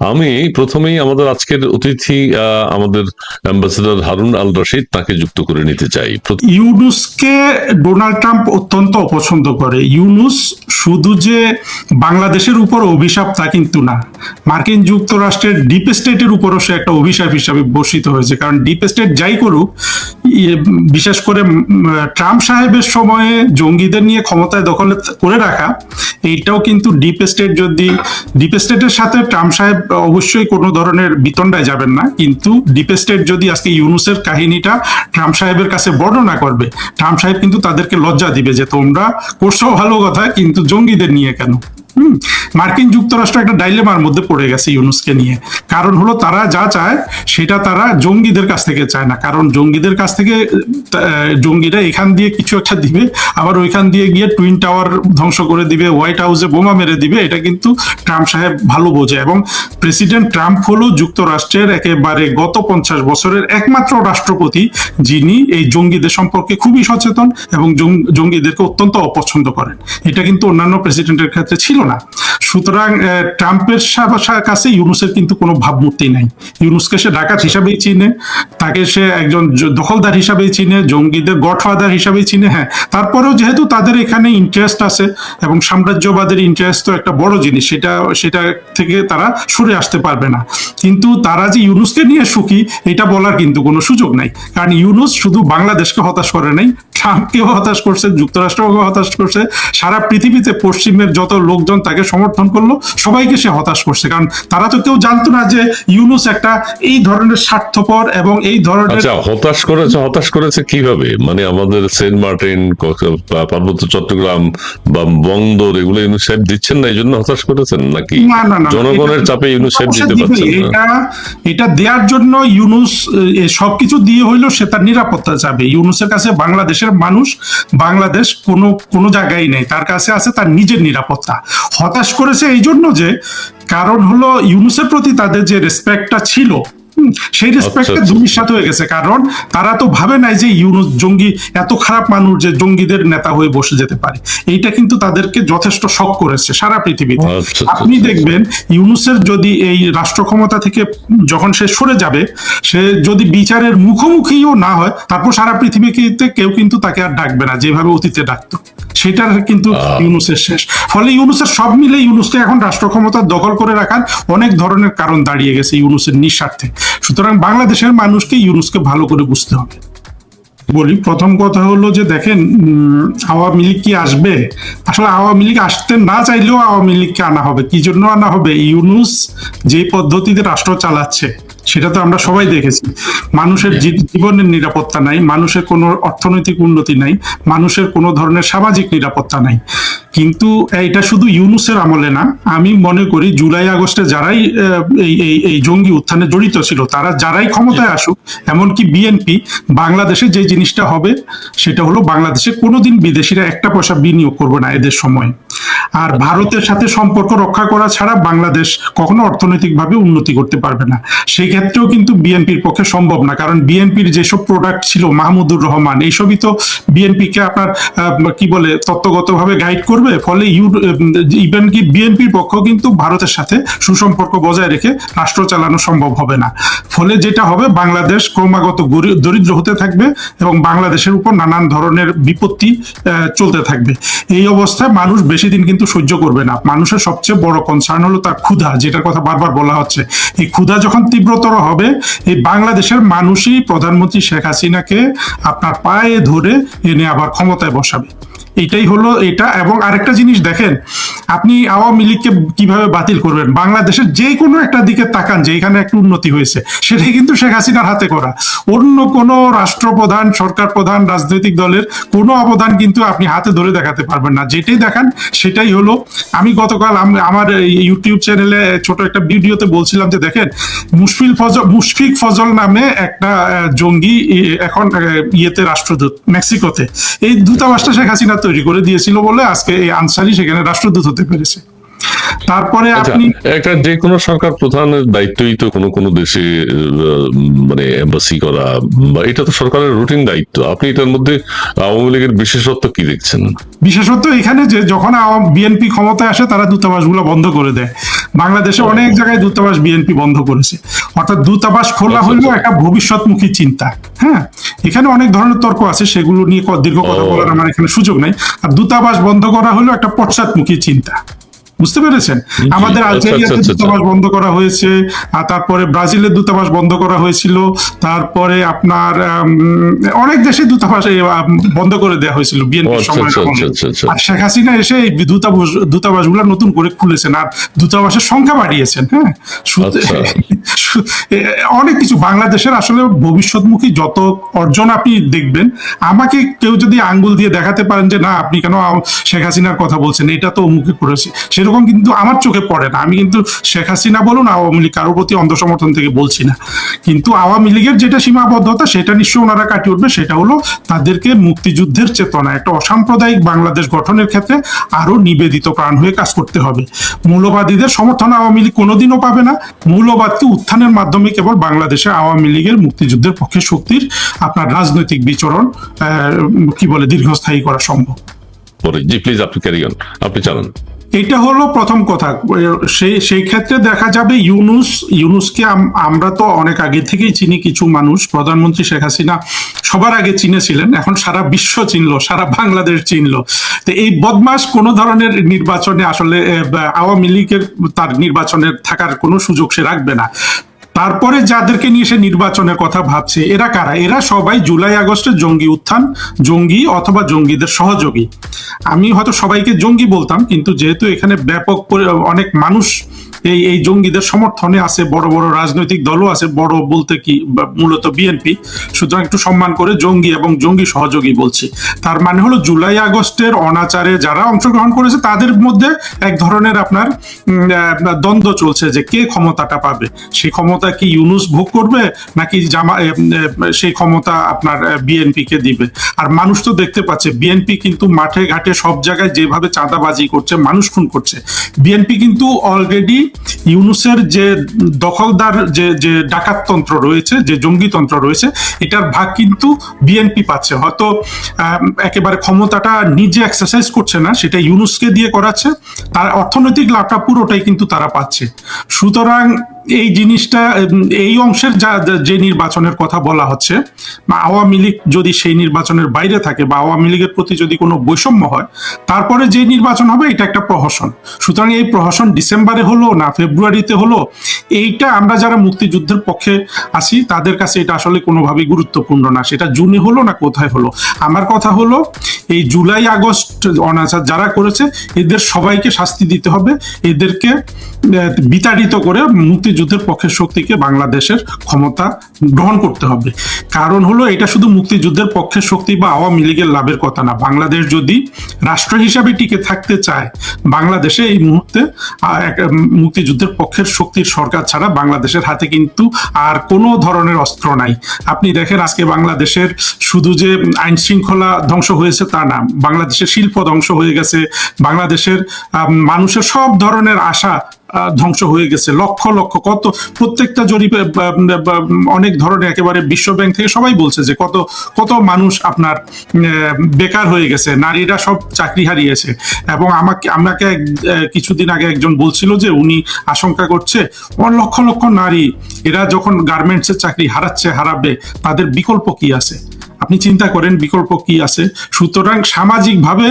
আমি প্রথমেই আমাদের আজকের অতিথি আমাদের অ্যাম্বাসেডর হারুন আল রশিদ তাকে যুক্ত করে নিতে চাই। ইউনুসকে ডোনাল্ড ট্রাম্প অত্যন্ত অপছন্দ করে। ইউনুস শুধু যে বাংলাদেশের উপর অভিশাপ তা কিন্তু না, মার্কিন যুক্তরাষ্ট্রের ডিপ স্টেটের উপরও সে একটা অভিশাপ হিসাবে বর্ষিত হয়েছে। কারণ ডিপ স্টেট যাই করুক বিশেষ করে ট্রাম্প সাহেবের সময়ে জঙ্গিদের নিয়ে ক্ষমতায় দখল করে রাখা, এইটাও কিন্তু ডিপ স্টেট যদি, ডিপ স্টেটের সাথে ট্রাম্প সাহেব অবশ্যই কোনো ধরনের বিতণ্ডায় যাবেন না, কিন্তু ডিপেস্টেড যদি আজকে ইউনুসের কাহিনীটা ট্রাম্প সাহেবের কাছে বর্ণনা করবে ট্রাম্প সাহেব কিন্তু তাদেরকে লজ্জা দিবে যে তোমরা করছ ভালো কথা, কিন্তু জঙ্গিদের নিয়ে কেন? হুম, মার্কিন যুক্তরাষ্ট্র একটা ডাইলেমার মধ্যে পড়ে গেছে ইউনুসকে নিয়ে। কারণ হলো তারা যা চায়, সেটা তারা জঙ্গিদের কাছ থেকে চায় না। কারণ জঙ্গিদের কাছ থেকে জঙ্গিরা এখান দিয়ে কিছু একটা দিবে, আবার ওইখান দিয়ে গিয়ে টুইন টাওয়ার ধ্বংস করে দিবে, হোয়াইট হাউসে বোমা মেরে দিবে, এটা কিন্তু ট্রাম্প সাহেব ভালো বোঝে। এবং প্রেসিডেন্ট ট্রাম্প হলো যুক্তরাষ্ট্রের একেবারে গত পঞ্চাশ বছরের একমাত্র রাষ্ট্রপতি, যিনি এই জঙ্গিদের সম্পর্কে খুবই সচেতন এবং জঙ্গিদেরকে অত্যন্ত অপছন্দ করেন। এটা কিন্তু অন্যান্য প্রেসিডেন্টের ক্ষেত্রে ছিল না। সুতরাং ট্রাম্পের কাছে ইউনুসের কিন্তু কোনো ভাবমূর্তি নাই। ইউনুসকে সে ডাকাত হিসাবেই চিনে, তাকে সে একজন দখলদার হিসাবেই চিনে, জঙ্গিদের গডফাদার হিসাবেই চিনে হ্যাঁ। তারপরেও যেহেতু তাদের এখানে ইন্টারেস্ট আছে এবং সাম্রাজ্যবাদের ইন্টারেস্ট তো একটা বড় জিনিস, সেটা সেটা থেকে তারা সরে আসতে পারবে না। কিন্তু তারা যে ইউনুসকে নিয়ে সুখী, এটা বলার কিন্তু কোনো সুযোগ নাই। কারণ ইউনুস শুধু বাংলাদেশকে হতাশ করে নাই ট্রাম্পকেও হতাশ করছে যুক্তরাষ্ট্রকেও হতাশ করছে সারা পৃথিবীতে পশ্চিমের যত লোকজন তাকে সমর্থন করল সবাইকে সে হতাশ করছে। কারণ তারা তো কেউ জানতো না যে ইউনুস একটা এই ধরনের স্বার্থপর এবং এই ধরনের আচ্ছা হতাশ করেছে হতাশ করেছে কীভাবে? মানে আমাদের সেন্ট মার্টিন পার্বত্য চট্টগ্রাম বা বন্দর এগুলো ইউনুস দিচ্ছেন না এই জন্য হতাশ করেছেন নাকি? জনগণের চাপে ইউনুস দিতে পারছেন না। এটা এটা দেওয়ার জন্য ইউনুস সবকিছু দিয়ে হইল সে তার নিরাপত্তা চাবে। ইউনুসের কাছে বাংলাদেশের মানুষ বাংলাদেশ কোনো কোনো জায়গায় নেই। তার কাছে আছে তার নিজের নিরাপত্তা। হতাশ করেছে এই জন্য যে, কারণ হলো ইউনুসের প্রতি তাদের যে রেসপেক্টটা ছিল সেই রেসপেক্টটা আচ্ছা। ধূলিসাৎ হয়ে গেছে। কারণ তারা তো ভাবে নাই যে ইউনুস জঙ্গি এত খারাপ মানুষ যে জঙ্গিদের নেতা হয়ে বসে যেতে পারে। এইটা কিন্তু তাদেরকে যথেষ্ট শক করেছে সারা পৃথিবীতে। আচ্ছা, আচ্ছা, আপনি দেখবেন ইউনুসের যদি এই রাষ্ট্র ক্ষমতা থেকে যখন সে সরে যাবে সে যদি বিচারের মুখোমুখিও না হয় তারপর সারা পৃথিবীতে কেউ কিন্তু তাকে আর ডাকবে না যেভাবে অতীতে ডাকতো। সেটার কিন্তু ইউনুসের শেষ। ফলে ইউনুসের সব মিলে ইউনুসকে এখন রাষ্ট্র ক্ষমতা দখল করে রাখার অনেক ধরনের কারণ দাঁড়িয়ে গেছে ইউনুসের নিঃস্বার্থে। সুতরাং বাংলাদেশের মানুষকে ইউনুসকে ভালো করে বুঝতে হবে। বলি প্রথম কথা হলো যে দেখেন আওয়ামী লীগ কি আসবে? আসলে আওয়ামী লীগ আসতে না চাইলেও আওয়ামী লীগকে আনা হবে। কি জন্য আনা হবে? ইউনুস যে পদ্ধতিতে রাষ্ট্র চালাচ্ছে সেটা তো আমরা সবাই দেখেছি। মানুষের জীবনের নিরাপত্তা নাই, মানুষের কোনো অর্থনৈতিক উন্নতি নাই, মানুষের কোনো ধরনের সামাজিক নিরাপত্তা নাই। কিন্তু এটা শুধু ইউনুসের আমলে না, আমি মনে করি জুলাই আগস্টে যারাই এই এই জঙ্গি উত্থানে জড়িত ছিল, তারা যারাই ক্ষমতায় আসুক, এমনকি বিএনপি, বাংলাদেশে যে জিনিসটা হবে, সেটা হলো বাংলাদেশে কোনোদিন বিদেশিরা একটা পয়সা বিনিয়োগ করবে না এদের সময়। আর ভারতের সাথে সম্পর্ক রক্ষা করা ছাড়া বাংলাদেশ কখনো অর্থনৈতিকভাবে উন্নতি করতে পারবে না। সেই ক্ষেত্রেও কিন্তু বিএনপির পক্ষে সম্ভব না, কারণ বিএনপির যেসব প্রোডাক্ট ছিল মাহমুদুর রহমান, এইসবই তো বিএনপিকে আপনার কি বলে, তত্ত্বগতভাবে গাইড করবে। ফলে ইউ ইভেন কি বিএনপির পক্ষ কিন্তু ভারতের সাথে সুসম্পর্ক বজায় রেখে রাষ্ট্র চালানো সম্ভব হবে না। ফলে যেটা হবে, বাংলাদেশ ক্রমাগত দরিদ্র হতে থাকবে এবং বাংলাদেশের উপর নানান ধরনের বিপত্তি চলতে থাকবে। এই অবস্থায় মানুষ বেশি দিন কিন্তু সহ্য করবে না। মানুষের সবচেয়ে বড় কনসার্ন হলো তার ক্ষুধা, যেটার কথা বারবার বলা হচ্ছে। এই ক্ষুধা যখন তীব্রতর হবে, এই বাংলাদেশের মানুষই প্রধানমন্ত্রী শেখ হাসিনাকে আপনার পায়ে ধরে এনে আবার ক্ষমতায় বসাবে। এটাই হলো এটা এবং আরেকটা জিনিস দেখেন, আপনি আওয়ামী লীগকে কীভাবে বাতিল করবেন? বাংলাদেশের যে কোনো একটা দিকে তাকান যে এখানে একটু উন্নতি হয়েছে, সেটাই কিন্তু শেখ হাসিনার হাতে করা। অন্য কোনো রাষ্ট্রপ্রধান সরকার প্রধান রাজনৈতিক দলের কোনো অবদান কিন্তু আপনি হাতে ধরে দেখাতে পারবেন না। যেটাই দেখান, সেটাই হলো, আমি গতকাল আম- আমার ইউটিউব চ্যানেলে ছোট একটা ভিডিওতে বলছিলাম যে দেখেন, মুশফিল ফজল, মুশফিক ফজল নামে একটা জঙ্গি এখন ইয়েতে, রাষ্ট্রদূত, মেক্সিকোতে। এই দূতাবাসটা শেখ হাসিনা তৈরি করে দিয়েছিল বলে আজকে এই আনসারি সেখানে রাষ্ট্রদূত হতে পেরেছে। তারপরে আচ্ছা আপনি একটা যে কোনো সরকার প্রধানের দায়িত্বই তো কোনো কোনো দেশে মানে এম্বাসি করা বা এটা তো সরকারের রুটিন দায়িত্ব। আপনি এটার মধ্যে আওয়ামী লীগের বিশেষত্ব কি দেখছেন? বিশেষত্ব এখানে যে যখন বিএনপি ক্ষমতায় আসে তারা দূতাবাসগুলো বন্ধ করে দেয়। বাংলাদেশে অনেক জায়গায় দূতাবাস বিএনপি বন্ধ করেছে। অর্থাৎ দূতাবাস খোলা আচ্ছা, হলেও আচ্ছা। একটা ভবিষ্যৎমুখী চিন্তা। হ্যাঁ? এখানে অনেক ধরনের তর্ক আছে সেগুলো নিয়ে দীর্ঘ কথা বলার আমার এখানে সুযোগ নাই। আর দূতাবাস বন্ধ করা হলেও একটা পশ্চাৎমুখী চিন্তা। বুঝতে পেরেছেন? আমাদের আচ্ছা, আলজেরিয়াতে আচ্ছা, আচ্ছা, দূতাবাস বন্ধ করা হয়েছে তারপরে ব্রাজিলের দূতাবাস বন্ধ করা হয়েছিল তারপরে আপনার অনেক দেশে দূতাবাস বন্ধ করে দেওয়া হয়েছিল বিএনপি সময়। আর শেখ হাসিনা এসে এই দূতাবাস দূতাবাসগুলো নতুন করে খুলেছেন আর দূতাবাসের সংখ্যা বাড়িয়েছেন হ্যাঁ? সু-। সু- অনেক কিছু বাংলাদেশের আসলে ভবিষ্যৎমুখী যত অর্জন আপনি দেখবেন আমাকে কেউ যদি আঙ্গুল দিয়ে দেখাতে পারেন যে না আপনি কেন শেখ হাসিনার কথা বলছেন? এটা তো অমুকে করেছে। সেরকম কিন্তু আমার চোখে পড়ে না। আমি কিন্তু শেখ হাসিনা বলুন, আওয়ামী লীগ কারোর প্রতি অন্ধ সমর্থন থেকে বলছি না। কিন্তু আওয়ামী লীগের যেটা সীমাবদ্ধতা, সেটা নিশ্চয়ই ওনারা কাটিয়ে উঠবে, সেটা হলো তাদেরকে মুক্তিযুদ্ধের চেতনা একটা অসাম্প্রদায়িক বাংলাদেশ গঠনের ক্ষেত্রে আরও নিবেদিত প্রাণ হয়ে কাজ করতে হবে। মৌলবাদীদের সমর্থন আওয়ামী লীগ কোনোদিনও পাবে না। মৌলবাদকে উত্থানের মাধ্যমে কেবল বাংলাদেশে আওয়ামী লীগের মুক্তিযুদ্ধের পক্ষে শক্তির আপনার রাজনৈতিক বিচরণ কি বলে, দীর্ঘস্থায়ী করা সম্ভব। জি প্লিজ আপনি ক্যারি আপনি চালান। এটা হলো প্রথম কথা। সেই সেই ক্ষেত্রে দেখা যাবে ইউনুস, ইউনুসকে আম- আমরা তো অনেক আগে থেকেই চিনি কিছু মানুষ। প্রধানমন্ত্রী শেখ হাসিনা সবার আগে চিনেছিলেন, এখন সারা বিশ্ব চিনল, সারা বাংলাদেশ চিনল। তো এই বদমাস কোনো ধরনের নির্বাচনে আসলে আওয়ামী লীগের তার নির্বাচনের থাকার কোনো সুযোগ সে রাখবে না। তারপরে যাদেরকে নিয়ে সে নির্বাচনের কথা ভাবছে, এরা কারা? এরা সবাই জুলাই আগস্টে জঙ্গি উত্থান, জঙ্গি অথবা জঙ্গিদের সহযোগী। আমি হয়তো সবাইকে জঙ্গি বলতাম, কিন্তু যেহেতু এখানে ব্যাপক অনেক মানুষ এই এই জঙ্গিদের সমর্থনে আছে, বড় বড় রাজনৈতিক দলও আছে, বড় বলতে কি মূলত বিএনপি সুতরাং একটু সম্মান করে জঙ্গি এবং জঙ্গি সহযোগী বলছি। তার মানে হলো জুলাই আগস্টের অনাচারে যারা অংশগ্রহণ করেছে, তাদের মধ্যে এক ধরনের আপনার দ্বন্দ্ব চলছে যে কে ক্ষমতাটা পাবে? সেই ক্ষমতা কি ইউনুস ভোগ করবে, নাকি জামা সেই ক্ষমতা আপনার বিএনপি কে দিবে? আর মানুষ তো দেখতে পাচ্ছে বিএনপি কিন্তু মাঠে ঘাটে সব জায়গায় যেভাবে চাঁদাবাজি করছে, মানুষ খুন করছে। বিএনপি কিন্তু অলরেডি ইউনুসের যে দখলদার, যে যে ডাকাততন্ত্র রয়েছে, যে জঙ্গিতন্ত্র রয়েছে, এটার ভাগ কিন্তু বিএনপি পাচ্ছে। হয়তো একেবারে ক্ষমতাটা নিজে এক্সারসাইজ করছে না, সেটা ইউনুসকে দিয়ে করাচ্ছে, তার অর্থনৈতিক লাভটা পুরোটাই কিন্তু তারা পাচ্ছে। সুতরাং এই জিনিসটা এই অংশের যা, যা- নির্বাচনের কথা বলা হচ্ছে, বা আওয়ামী লীগ যদি সেই নির্বাচনের বাইরে থাকে, বা আওয়ামী লীগের প্রতি যদি কোনো বৈষম্য হয়, তারপরে যে নির্বাচন হবে, এটা একটা প্রহসন। সুতরাং এই প্রহসন ডিসেম্বরে হলো না ফেব্রুয়ারিতে হলো, এইটা আমরা যারা মুক্তিযুদ্ধের পক্ষে আসি তাদের কাছে এটা আসলে কোনোভাবেই গুরুত্বপূর্ণ না। সেটা জুনে হলো না কোথায় হলো? আমার কথা হলো, এই জুলাই, আগস্ট অনাচার যারা করেছে, এদের সবাইকে শাস্তি দিতে হবে। এদেরকে বিতাড়িত করে মুক্তিযুদ্ধের পক্ষের শক্তিকে বাংলাদেশের ক্ষমতা গ্রহণ করতে হবে। কারণ হলো, এটা শুধু মুক্তিযুদ্ধের পক্ষের শক্তি বা আওয়ামী লীগের লাভের কথা না। বাংলাদেশ যদি রাষ্ট্র হিসাবে টিকে থাকতে চায়, বাংলাদেশে এই মুহূর্তে মুক্তিযুদ্ধের পক্ষের শক্তির সরকার ছাড়া বাংলাদেশের হাতে কিন্তু আর কোনো ধরনের অস্ত্র নাই। আপনি দেখেন, আজকে বাংলাদেশের শুধু যে আইন শৃঙ্খলা ধ্বংস হয়েছে তা না, বাংলাদেশের শিল্প ধ্বংস হয়ে গেছে, বাংলাদেশের মানুষের সব ধরনের আশা ধ্বংস হয়ে গেছে। লক্ষ লক্ষ, কত, প্রত্যেকটা জরিপে অনেক ধরনের একেবারে বিশ্ব ব্যাংক থেকে সবাই বলছে যে কত কত মানুষ আপনার বেকার হয়ে গেছে, নারীরা সব চাকরি হারিয়েছে। এবং আমাকে আমাকে কিছুদিন আগে একজন বলছিল যে উনি আশঙ্কা করছে লক্ষ লক্ষ নারী, এরা যখন গার্মেন্টসের চাকরি হারাচ্ছে, হারাবে, তাদের বিকল্প কি আছে? আপনি চিন্তা করেন বিকল্প কি আছে। সুতরাং সামাজিকভাবে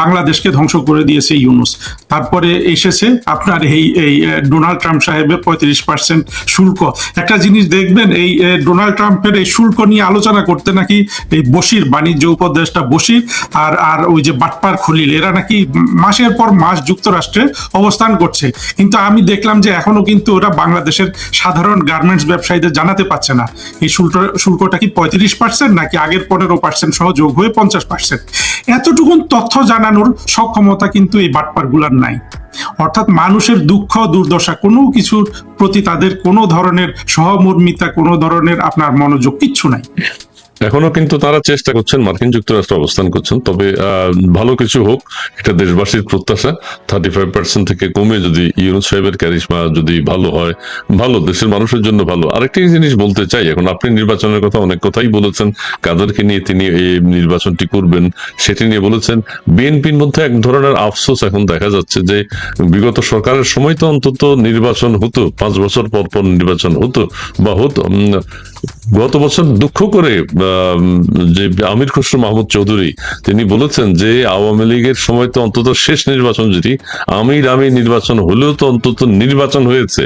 বাংলাদেশকে ধ্বংস করে দিয়েছে ইউনুস। তারপরে এসেছে আপনার এই এই ডোনাল্ড ট্রাম্প সাহেবের পঁয়ত্রিশ পার্সেন্ট শুল্ক। একটা জিনিস দেখবেন, এই ডোনাল্ড ট্রাম্পের এই শুল্ক নিয়ে আলোচনা করতে নাকি এই বসির বাণিজ্য উপদেষ্টা বসির আর আর ওই যে বাটপার খলিল, এরা নাকি মাসের পর মাস যুক্তরাষ্ট্রে অবস্থান করছে। কিন্তু আমি দেখলাম যে এখনও কিন্তু ওরা বাংলাদেশের সাধারণ গার্মেন্টস ব্যবসায়ীদের জানাতে পারছে না। এই শুল্ক, শুল্কটা কি পঁয়ত্রিশ পার্সেন্ট নাকি আগের পনেরো পার্সেন্ট সহ যোগ হয়ে পঞ্চাশ পার্সেন্ট এতটুকুন তথ্য জানানোর সক্ষমতা কিন্তু এই বাটপারগুলার নাই। অর্থাৎ মানুষের দুঃখ, দুর্দশা কোনো কিছুর প্রতি তাদের কোনো ধরনের সহমর্মিতা, কোনো ধরনের আপনার মনোযোগ কিচ্ছু নাই। এখনও কিন্তু তারা চেষ্টা করছেন মার্কিন যুক্তরাষ্ট্রে অবস্থান করছেন। তবে ভালো কিছু হোক, এটা দেশবাসীর প্রত্যাশা। থার্টি ফাইভ পার্সেন্ট থেকে কমে যদি ইউনুস সাহেবের ক্যারিশমা যদি ভালো হয়, ভালো, দেশের মানুষের জন্য ভালো। আরেকটি জিনিস বলতে চাই, এখন আপনি নির্বাচনের কথা অনেক কথাই বলেছেন, কাদেরকে নিয়ে তিনি এই নির্বাচনটি করবেন, সেটি নিয়ে বলেছেন। বিএনপির মধ্যে এক ধরনের আফসোস এখন দেখা যাচ্ছে যে, বিগত সরকারের সময় তো অন্তত নির্বাচন হতো, পাঁচ বছর পর পর নির্বাচন হতো বা হতো। গত বছর দুঃখ করে যে আমির খসরু মাহমুদ চৌধুরী, তিনি বলেছেন যে আওয়ামী লীগের সময় তো অন্তত শেষ নির্বাচন যেটি, আমির আমি নির্বাচন হলেও তো অন্তত নির্বাচন হয়েছে,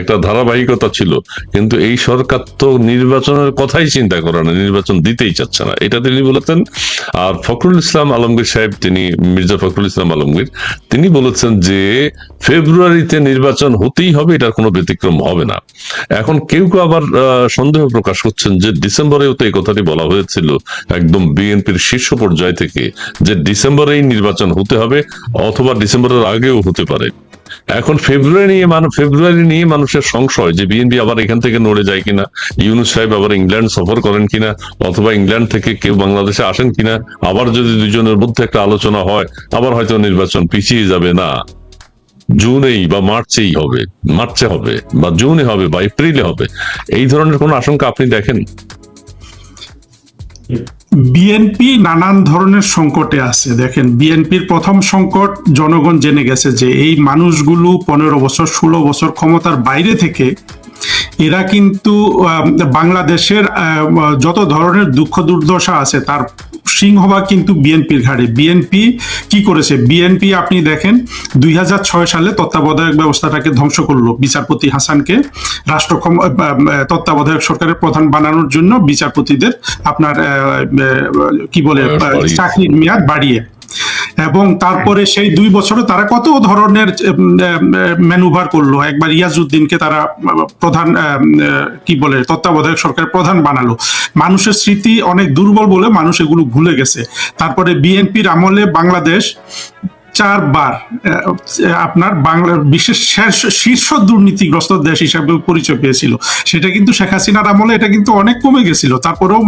একটা ধারাবাহিকতা ছিল। কিন্তু এই সরকার তো নির্বাচনের কথাই চিন্তা করে না, নির্বাচন দিতেই চাচ্ছে না। এটা তিনি বলেছেন। আর ফখরুল ইসলাম আলমগীর সাহেব, তিনি মির্জা ফখরুল ইসলাম আলমগীর, তিনি বলেছেন যে ফেব্রুয়ারিতে নির্বাচন হতেই হবে, এটার কোনো ব্যতিক্রম হবে না। এখন কেউ কেউ আবার সন্দেহ প্রকাশ করছেন যে ডিসেম্বরেও তো এই কথাটি বলা হয়েছিল একদম বিএনপির শীর্ষ পর্যায় থেকে যে ডিসেম্বরেই নির্বাচন হতে হবে অথবা ডিসেম্বরের আগেও হতে পারে। এখন ফেব্রুয়ারি নিয়ে মানুষ ফেব্রুয়ারি নিয়ে মানুষের সংশয় যে বিএনপি আবার এখান থেকে নড়ে যায় কিনা, ইউনুস সাহেব আবার ইংল্যান্ড সফর করেন কিনা, অথবা ইংল্যান্ড থেকে কেউ বাংলাদেশে আসেন কিনা, আবার যদি দুজনের মধ্যে একটা আলোচনা হয়, আবার হয়তো নির্বাচন পিছিয়ে যাবে না। জুনেই বা মার্চেই হবে, মার্চে হবে বা জুনে হবে বা এপ্রিলে হবে। এই ধরনের কোনো আশঙ্কা আপনি দেখেন? বিএনপি নানান ধরনের সংকটে আছে। দেখেন, বিএনপির প্রথম সংকট, জনগণ জেনে গেছে যে এই মানুষগুলো পনেরো বছর, ষোলো বছর ক্ষমতার বাইরে থেকে এরা কিন্তু বাংলাদেশের যত ধরনের দুঃখ দুর্দশা আছে তার সিংহভাগ কিন্তু বিএনপির ঘাড়ে বিএনপি কি করেছে? বিএনপি আপনি দেখেন দুই হাজার ছয় সালে তত্ত্বাবধায়ক ব্যবস্থাটাকে ধ্বংস করল বিচারপতি হাসানকে। রাষ্ট্র ক্ষম- আহ, আহ, তত্ত্বাবধায়ক সরকারের প্রধান বানানোর জন্য বিচারপতিদের আপনার কি বলে। চাকরির মেয়াদ বাড়িয়ে। এবং তারপরে সেই দুই বছরে তারা কত ধরনের ম্যানুভার করল? একবার ইয়াজউদ্দিনকে তারা প্রধান কি বলে, তত্ত্বাবধায়ক সরকার প্রধান বানালো। মানুষের স্মৃতি অনেক দুর্বল বলে মানুষ এগুলো ভুলে গেছে। তারপরে বিএনপির আমলে বাংলাদেশ চারবার আপনার বাংলার বিশেষ শীর্ষ- শীর্ষ দুর্নীতিগ্রস্ত দেশ হিসাবে পরিচয় পেয়েছিল। সেটা কিন্তু শেখ হাসিনার আমলে এটা কিন্তু অনেক কমে গেছিল। তারপরেও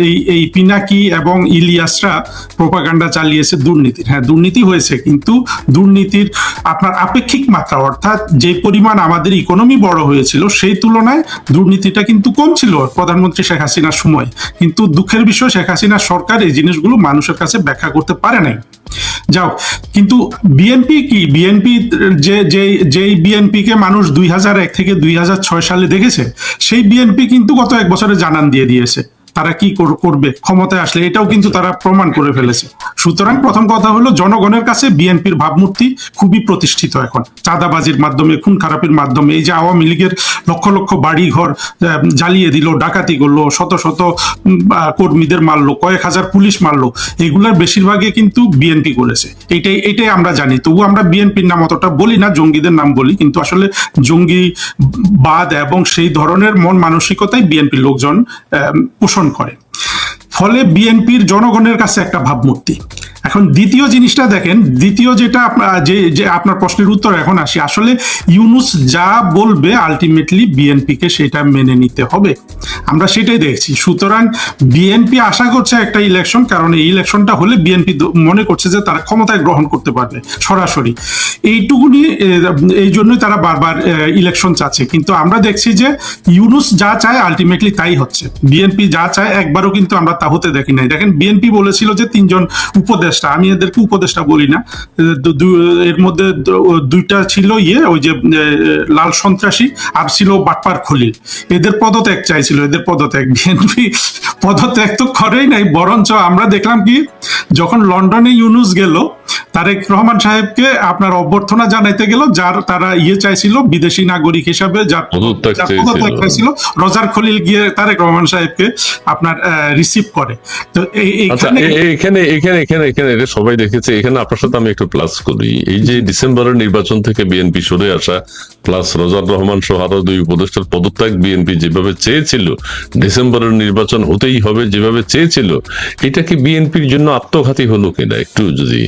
এই এই পিনাকি এবং ইলিয়াসরা প্রোপাগান্ডা চালিয়েছে দুর্নীতির। হ্যাঁ দুর্নীতি হয়েছে, কিন্তু দুর্নীতির আপনার আপেক্ষিক মাত্রা, অর্থাৎ যে পরিমাণ আমাদের ইকোনমি বড় হয়েছিল, সেই তুলনায় দুর্নীতিটা কিন্তু কম ছিল প্রধানমন্ত্রী শেখ হাসিনার সময়। কিন্তু দুঃখের বিষয়, শেখ হাসিনার সরকার এই জিনিসগুলো মানুষের কাছে ব্যাখ্যা করতে পারে নাই। যাও, কিন্তু বিএনপি কি? বিএনপি যে যে, যেই বিএনপি কে মানুষ দুই হাজার এক থেকে দুই হাজার ছয় সালে দেখেছে, সেই বিএনপি কিন্তু গত এক বছরে জানান দিয়ে দিয়েছে। তারা কি করবে ক্ষমতায় আসলে এটাও কিন্তু তারা প্রমাণ করে ফেলেছে। সুতরাং প্রথম কথা হলো জনগণের কাছে বিএনপির ভাবমূর্তি খুবই প্রতিষ্ঠিত এখন। চাঁদাবাজির মাধ্যমে খুন খারাপের মাধ্যমে এই যে আওয়ামী লীগের লক্ষ লক্ষ বাড়ি ঘর জ্বালিয়ে দিল ডাকাতি করল শত শত কর্মীদের মারলো কয়েক হাজার পুলিশ মারলো এগুলার বেশিরভাগই কিন্তু বিএনপি করেছে। এটাই এটাই আমরা জানি। তবু আমরা বিএনপির নাম অতটা বলি না জঙ্গিদের নাম বলি কিন্তু আসলে জঙ্গি বাদ এবং সেই ধরনের মন মানসিকতাই বিএনপির লোকজন আহ, পোষণ করে। ফলে বিএনপির জনগণের কাছে একটা ভাবমূর্তি। এখন দ্বিতীয় জিনিসটা দেখেন, দ্বিতীয় যেটা যে যে আপনার প্রশ্নের উত্তর এখন আসি, আসলে ইউনুস যা বলবে আলটিমেটলি বিএনপিকে সেটা মেনে নিতে হবে। আমরা সেটাই দেখছি। সুতরাং বিএনপি আশা করছে একটা ইলেকশন কারণ এই ইলেকশনটা হলে বিএনপি মনে করছে যে তারা ক্ষমতায় গ্রহণ করতে পারবে সরাসরি। এইটুকুনি এই জন্যই তারা বারবার ইলেকশন চাচ্ছে। কিন্তু আমরা দেখছি যে ইউনুস যা চায় আলটিমেটলি তাই হচ্ছে। বিএনপি যা চায় একবারও কিন্তু আমরা তা হতে দেখি নাই। দেখেন, বিএনপি বলেছিল যে তিনজন উপদেষ্টা আমি এদেরকে উপদেষ্টা বলি না। এর মধ্যে দুইটা ছিল ইয়ে ওই যে লাল সন্ত্রাসী আর ছিল বাটপার খলিল। এদের পদত্যাগ চাইছিল এদের পদত্যাগ। বিএনপি পদত্যাগ তো করেই নাই বরঞ্চ আমরা দেখলাম কি যখন লন্ডনে ইউনুস গেল তারেক রহমান সাহেবকে আপনার অভ্যর্থনা জানাইতে গেল যার তারা ইয়ে চাইছিল বিদেশি নাগরিক হিসাবে যার পদত্যাগ চাইছিল। রজার খলিল গিয়ে তারেক রহমান সাহেবকে আপনার রিসিভ করে। তো আচ্ছা এইখানে এ- এ- এখানে এখানে এখানে এখানে এটা সবাই দেখেছে, এখানে আপনার সাথে আমি একটু প্লাস করি। এই যে ডিসেম্বরের নির্বাচন থেকে বিএনপি সরে আসা প্লাস রজার রহমান সহ আরও দুই উপদেষ্টার পদত্যাগ বিএনপি যেভাবে চেয়েছিল, ডিসেম্বরের নির্বাচন হতেই হবে যেভাবে চেয়েছিল, এটা কি বিএনপির জন্য আত্মঘাতী হলো কিনা? একটু যদি